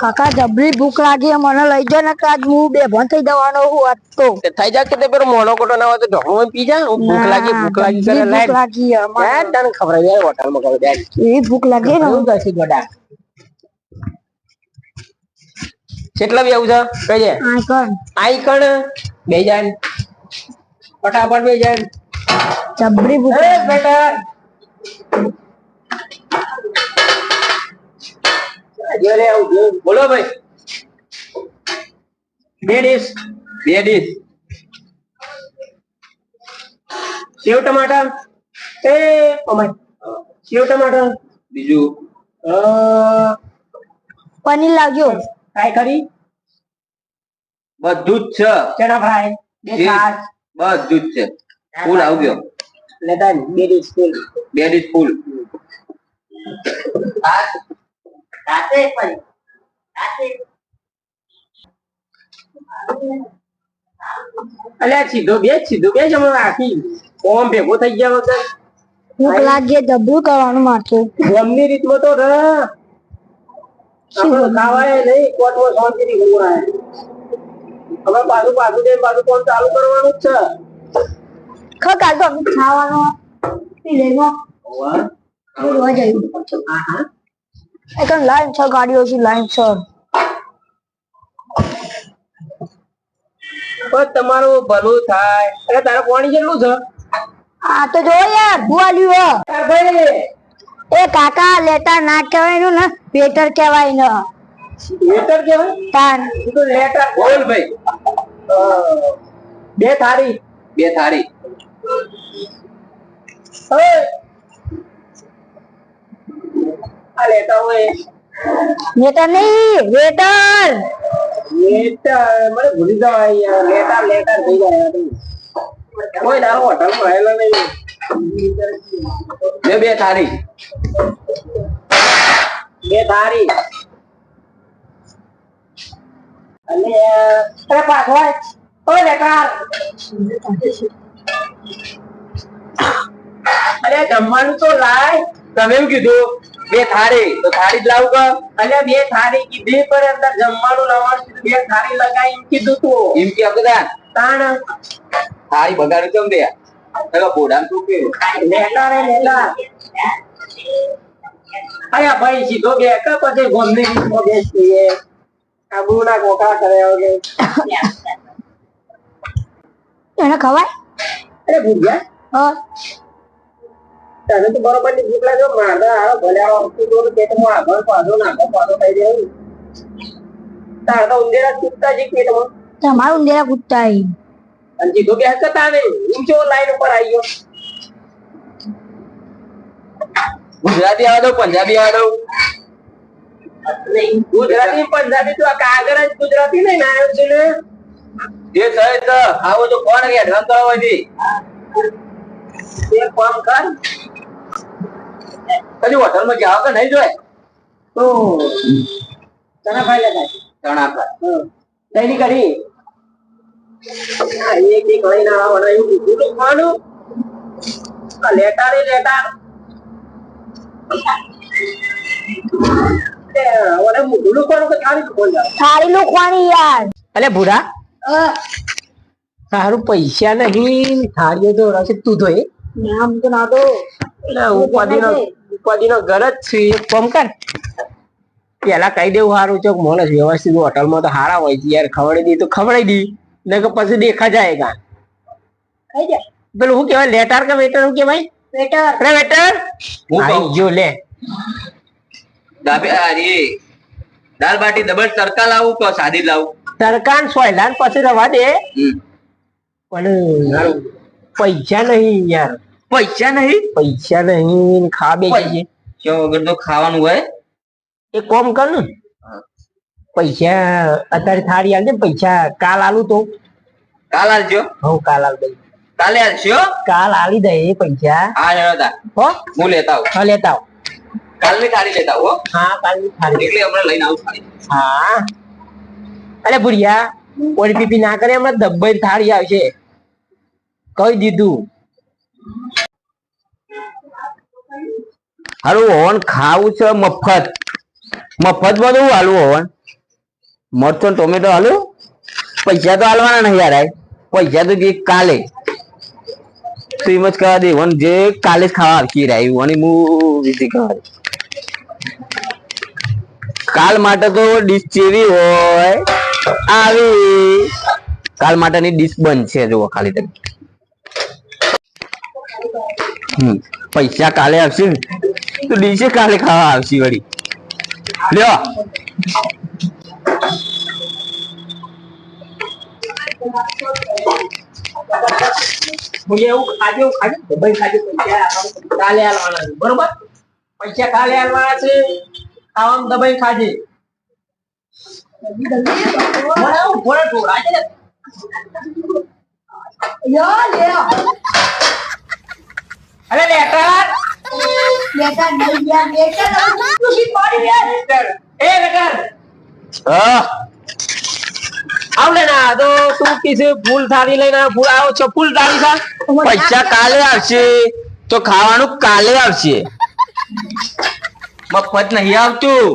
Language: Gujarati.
કાકા જબરી ભૂખ લાગી મને લઈ જાય ને આજ હું બેભાન થઈ જવાનો હું આજ તો. થઈ જા કે તે પેલો મોનો કોટો ના હોય તો ઢોકળું પી જા. ભૂખ લાગી ભૂખ લાગી કરે ભૂખ લાગી હે તને ખબર યાર હોટલમાં ખબર બેઠ એ ભૂખ લાગી ને. હું દસી ગોડા. કેટલા બી આવું છે? કહીએ જાય આઈકણ. આઈ કણ બે જાય ફટાફટ બે જાય જબરી ભૂખ બેટા. લે આવું બોલો ભાઈ. બે ડીશ બે ડીશ સેવ ટમાટર એ અમાય સેવ ટમાટર બીજું પનીર લાગ્યો. ફ્રાય ખરી? બધું જ છે. ચણા ફ્રાય બે છાશ. બધું જ છે. ફૂલ આવી ગયો લેતા બે ડીશ ફૂલ. બે ડીશ ફૂલ. અલ્યા સીધો બે સીધો બે જમણ રાખી. ઓમ ભેગો થઈ ગયા વગર ભૂખ લાગી છે, કરવાનું માથું. ગમની રીતમાં તો ર ખાવાય નહીં કોટમાં શાંતિથી ઘૂમાય હવે પાછું પાછું જઈને પાછું કોણ ચાલુ કરવાનું જ છે. ખા કાલ તો ખાવાનો. પી લેવા તો લાઈન છે ગાડીઓ છે લાઈન છે. બસ તમારું ભલું થાય. અરે તારા પાણી કેટલું છે? આ તો જો યાર હું. આલ્યું હે. ભાઈ એ કાકા લેટર ના કહેવાયનું ને વેટર કહેવાય ને વેટર કેવાય તાન તો લેટર. બોલ ભાઈ. બે થાળી. બે થાળી. હવે આ હોય વેટર વેટર મને ભૂલી જવા યાર લેટર લેટર થઈ જાય કોઈ તારો. હોટલમાં રહેલો નહીં બે થાળી બે થારી અને અરે પાછો આય. ઓ લેટર અરે જમવાનું તો લાય. તમે એમ કીધું બે થાળી. તો થાળી જ લાવું કે અલ્યા બે થાળી કીધી પર અંદર જમવાનું લાવવાનું કીધું. બે થાળી લગાઈ એમ કીધું તું. એમ કે આપણે તાણ. થાળી બગાડું કેમ દે એટલે બોડામ તું કે લેતા રે લેતા. અરે ભાઈ સીધો બે કે પછી ગોમને રીતમાં બેસીએ આબરૂના કોકા કરે વગર એને ખવાય અરે ભૂગ્યા હા. તને તો બરોબરની ભૂખ લાગે મારે આવો ભલે આવો તું તો પેટમાં આગળ પાછો નાખો પાછો થઈ જાય તાર તો ઉંદેરા ચૂકતા જ પેટમાં તમારું ઉંદેરા કૂદતા હી. અને સીધો બે કરતા આવે ઊંચો લાઈન ઉપર આવી ગયો. ગુજરાતી આવે તો પંજાબી આવે તો ગુજરાતી. પંજાબી તો આ કાગળ જ ગુજરાતી નહીં ના આવ્યો છે ને? જે થાય તો આવો તો કોણ કે એડવાન્સ કરવા હોય એક કામ કર કદી હોટલમાં જાવ કે નહીં જોય? તો ચણા ખાઈ લગાય ચણા પર દૈની કરી? એક એક લઈને આવવાના એવું કીધું લખવાનું આ લેટા રે લેટા અલે ભૂરા. સારું પૈસા નહીં થાળીઓ તો રસે તું એ નામ તો ના દો. ઉપાધિનો ઉપાધિનો ઘર જ છે. એક કર. પેલા કહી દેવું સારું ચોક માણસ વ્યવસ્થિત હોટલમાં તો હારા હોય છે યાર. ખવડાવી દી તો ખવડાવી દી. ને કે પછી દેખા જાય ગા ખાઈ જા પેલું શું કહેવાય? લેટર કે વેટર શું કહેવાય? વેટર. અરે વેટર! હું કહું? લે. દાબે અરે દાલ બાટી ડબલ તડકા લાવું કે સાદી લાવું? સરકાર સોયલાન પછી રવા દે. પણ પૈસા નહીં યાર. પૈસા નહીં? પૈસા નહીં ખા બે જઈએ ચો વગર તો ખાવાનું હોય? એક કોમ કર ને. પૈસા અત્યારે થાળી આલજે પૈસા કાલ આલું તો. કાલ આલજો. હું કાલ આલ દઈ. કાલે આલશો? કાલ આલી દે પૈસા. હા જરા હો? હું લેતા આવું. હા લેતા આવું. કાલની થાળી લેતા આવો હો. હા કાલની થાળી. એટલે હમણાં લઈને આવું થાળી. હા. અરે ભુરિયા ઓટીપી ના કરે હમણાં દબ્બઈ થાળી આવશે. કહી દીધું. હારું હોવન ખાવું છે મફત. મફત બધું હાલું હોવન મરચો ટોમેટો હાલો? પૈસા તો હાલવાના નહીં યાર. પૈસા તો જે કાલે. તો એમ જ કહેવા દે. વન જે કાલે જ ખાવા આવશે રહ્યું અને હું વિધિ કરવા દે. કાલ માટે તો ડીશ ચેવી હોય. આવી. કાલ માટેની ડીશ બંધ છે જુઓ ખાલી તમે પૈસા કાલે આવશે ને? તો ડીજે કાલે ખાવા આવશે વળી. લ્યો. એવું ખાજો એવું ખાજો. દબાઈ ખાજો. પૈસા કાલે આલવાના છે. બરોબર? પૈસા કાલે હાલવાના છે. ખાવાનું દબાઈ ખાજે. યો લ્યો. અરે લેટર બેટા નહીં ગયા બેટા તું પાડી દે લેટર એ લેટર હા. આવ લે ના તો તું કિસે ફૂલ થાળી લઈને આવ. ફૂલ આવો છો ફૂલ થાળી સા પૈસા કાલે આવશે તો ખાવાનું કાલે આવશે. મફત નહીં આવતું.